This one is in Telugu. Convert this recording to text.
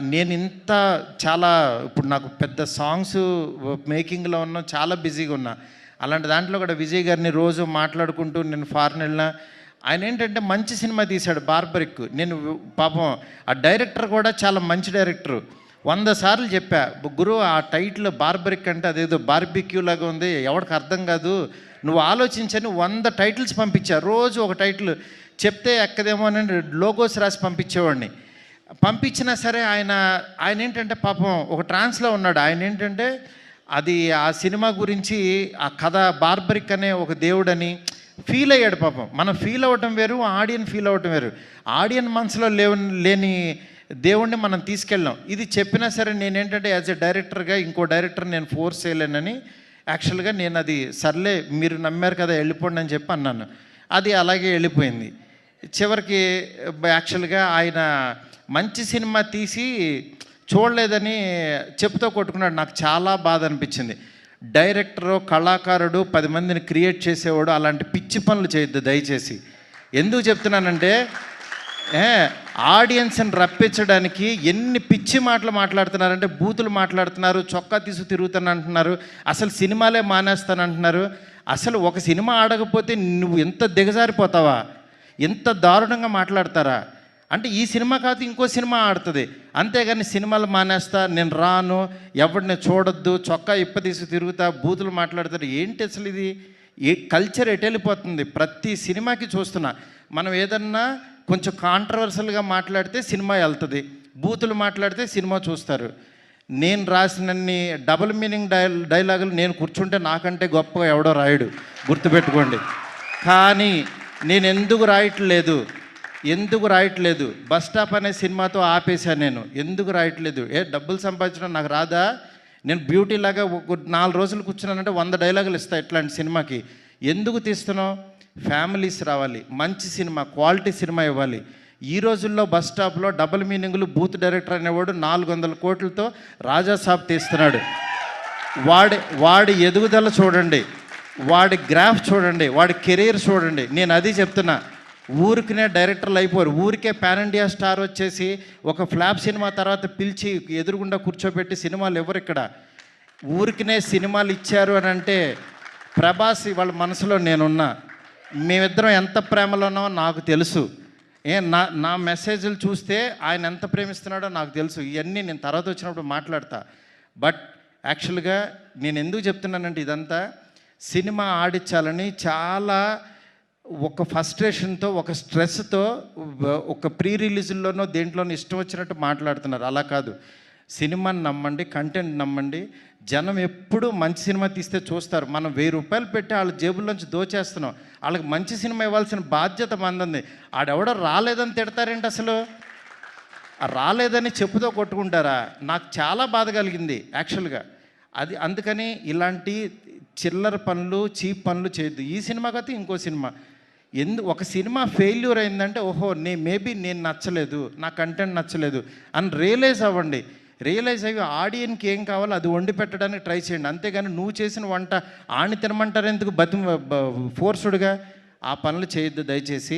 నేను ఇంత చాలా ఇప్పుడు నాకు పెద్ద సాంగ్స్ మేకింగ్లో ఉన్నా చాలా బిజీగా ఉన్నా. అలాంటి దాంట్లో కూడా విజయ్ గారిని రోజు మాట్లాడుకుంటూ నేను ఫారెన్ వెళ్ళినా ఆయన ఏంటంటే మంచి సినిమా తీశాడు బార్బరిక్. నేను పాపం ఆ డైరెక్టర్ కూడా చాలా మంచి డైరెక్టర్ వంద సార్లు చెప్పా గురు ఆ టైటిల్ బార్బరిక్ అంటే అదేదో బార్బిక్యూ లాగా ఉంది ఎవరికి అర్థం కాదు. నువ్వు ఆలోచించని వంద టైటిల్స్ పంపించా. రోజు ఒక టైటిల్ చెప్తే ఎక్కదేమో అని లోగోస్ రాసి పంపించేవాడిని. పంపించినా సరే ఆయన ఆయన ఏంటంటే పాపం ఒక ట్రాన్స్లో ఉన్నాడు. ఆయన ఏంటంటే అది ఆ సినిమా గురించి ఆ కథ బార్బరిక్ అనే ఒక దేవుడని ఫీల్ అయ్యాడు పాపం. మనం ఫీల్ అవ్వటం వేరు ఆడియన్ ఫీల్ అవ్వటం వేరు. ఆడియన్ మనసులో లేవు లేని దేవుణ్ణి మనం తీసుకెళ్ళాం. ఇది చెప్పినా సరే నేనేంటంటే యాజ్ ఎ డైరెక్టర్గా ఇంకో డైరెక్టర్ నేను ఫోర్స్ చేయలేనని యాక్చువల్గా నేను అది సర్లే మీరు నమ్మారు కదా వెళ్ళిపోండి అని చెప్పి అన్నాను. అది అలాగే వెళ్ళిపోయింది. చివరికి యాక్చువల్గా ఆయన మంచి సినిమా తీసి చూడలేదని చెప్తూ కొట్టుకున్నాడు. నాకు చాలా బాధ అనిపించింది. డైరెక్టరు కళాకారుడు పది మందిని క్రియేట్ చేసేవాడు అలాంటి పిచ్చి పనులు చేయొద్దు దయచేసి. ఎందుకు చెప్తున్నానంటే ఏ ఆడియన్స్ని రప్పించడానికి ఎన్ని పిచ్చి మాటలు మాట్లాడుతున్నారంటే బూతులు మాట్లాడుతున్నారు చొక్కా తీసు తిరుగుతాను అంటున్నారు అసలు సినిమాలే మానేస్తానంటున్నారు. అసలు ఒక సినిమా ఆడకపోతే నువ్వు ఎంత దిగజారిపోతావా? ఎంత దారుణంగా మాట్లాడతారా? అంటే ఈ సినిమా కాదు ఇంకో సినిమా ఆడుతుంది. అంతేగాని సినిమాలు మానేస్తా నేను రాను ఎవరిని చూడొద్దు చొక్కా ఇప్పదీసి తిరుగుతా బూతులు మాట్లాడతారు. ఏంటి అసలు ఇది? ఏ కల్చర్ ఎటెళ్ళిపోతుంది ప్రతి సినిమాకి చూస్తున్నా. మనం ఏదన్నా కొంచెం కాంట్రవర్సల్గా మాట్లాడితే సినిమా వెళ్తుంది. బూతులు మాట్లాడితే సినిమా చూస్తారు. నేను రాసినన్ని డబుల్ మీనింగ్ డై డైలాగులు నేను కూర్చుంటే నాకంటే గొప్పగా ఎవడో రాయడు. గుర్తుపెట్టుకోండి. కానీ నేను ఎందుకు రాయట్లేదు? ఎందుకు రాయట్లేదు? బస్ స్టాప్ అనే సినిమాతో ఆపేశాను నేను. ఎందుకు రాయట్లేదు? ఏ డబ్బులు సంపాదించడం నాకు రాదా? నేను బ్యూటీ లాగా నాలుగు రోజులు కూర్చున్నానంటే వంద డైలాగులు ఇస్తా ఇట్లాంటి సినిమాకి. ఎందుకు తీస్తున్నావు? ఫ్యామిలీస్ రావాలి. మంచి సినిమా క్వాలిటీ సినిమా ఇవ్వాలి. ఈ రోజుల్లో బస్ స్టాప్లో డబుల్ మీనింగ్లు బూత్ డైరెక్టర్ అనేవాడు నాలుగు వందల కోట్లతో రాజాసాబ్ తీస్తున్నాడు. వాడి వాడి ఎదుగుదల చూడండి. వాడి గ్రాఫ్ చూడండి. వాడి కెరీర్ చూడండి. నేను అది చెప్తున్నా. ఊరికినే డైరెక్టర్లు అయిపోరు. ఊరికే పాన్ ఇండియా స్టార్ వచ్చేసి ఒక ఫ్లాప్ సినిమా తర్వాత పిలిచి ఎదురుగుండా కూర్చోబెట్టి సినిమాలు ఎవరు ఇక్కడ? ఊరికినే సినిమాలు ఇచ్చారు అని అంటే ప్రభాస్ వాళ్ళ మనసులో నేనున్నా. మేమిద్దరం ఎంత ప్రేమలో ఉన్నామో నాకు తెలుసు. ఏ నా నా మెసేజ్లు చూస్తే ఆయన ఎంత ప్రేమిస్తున్నాడో నాకు తెలుసు. ఇవన్నీ నేను తర్వాత వచ్చినప్పుడు మాట్లాడతా. బట్ యాక్చువల్గా నేను ఎందుకు చెప్తున్నానంటే ఇదంతా సినిమా ఆడించాలని చాలా ఒక ఫస్ట్రేషన్తో ఒక స్ట్రెస్తో ఒక ప్రీ రిలీజ్లోనో దేంట్లోనో ఇష్టం వచ్చినట్టు మాట్లాడుతున్నారు. అలా కాదు. సినిమాని నమ్మండి కంటెంట్ నమ్మండి. జనం ఎప్పుడు మంచి సినిమా తీస్తే చూస్తారు. మనం వెయ్యి రూపాయలు పెట్టి వాళ్ళ జేబుల్లోంచి దోచేస్తున్నాం. వాళ్ళకి మంచి సినిమా ఇవ్వాల్సిన బాధ్యత మందంది. ఆడెవడో రాలేదని తిడతారేంటి అసలు? రాలేదని చెప్పుతో కొట్టుకుంటారా? నాకు చాలా బాధ కలిగింది యాక్చువల్గా అది అందుకని ఇలాంటి చిల్లర పనులు చీప్ పనులు చేయొద్దు. ఈ సినిమా కాదు ఇంకో సినిమా. ఎందు ఒక సినిమా ఫెయిల్యూర్ అయిందంటే ఓహో నే మేబీ నేను నచ్చలేదు నా కంటెంట్ నచ్చలేదు అని రియలైజ్ అవ్వండి. రియలైజ్ అయ్యి ఆడియన్కి ఏం కావాలో అది వండి పెట్టడానికి ట్రై చేయండి. అంతేగాని నువ్వు చేసిన వంట ఆని తినమంటారు ఎందుకు బతి ఫోర్సుడ్గా? ఆ పనులు చేయొద్దు దయచేసి.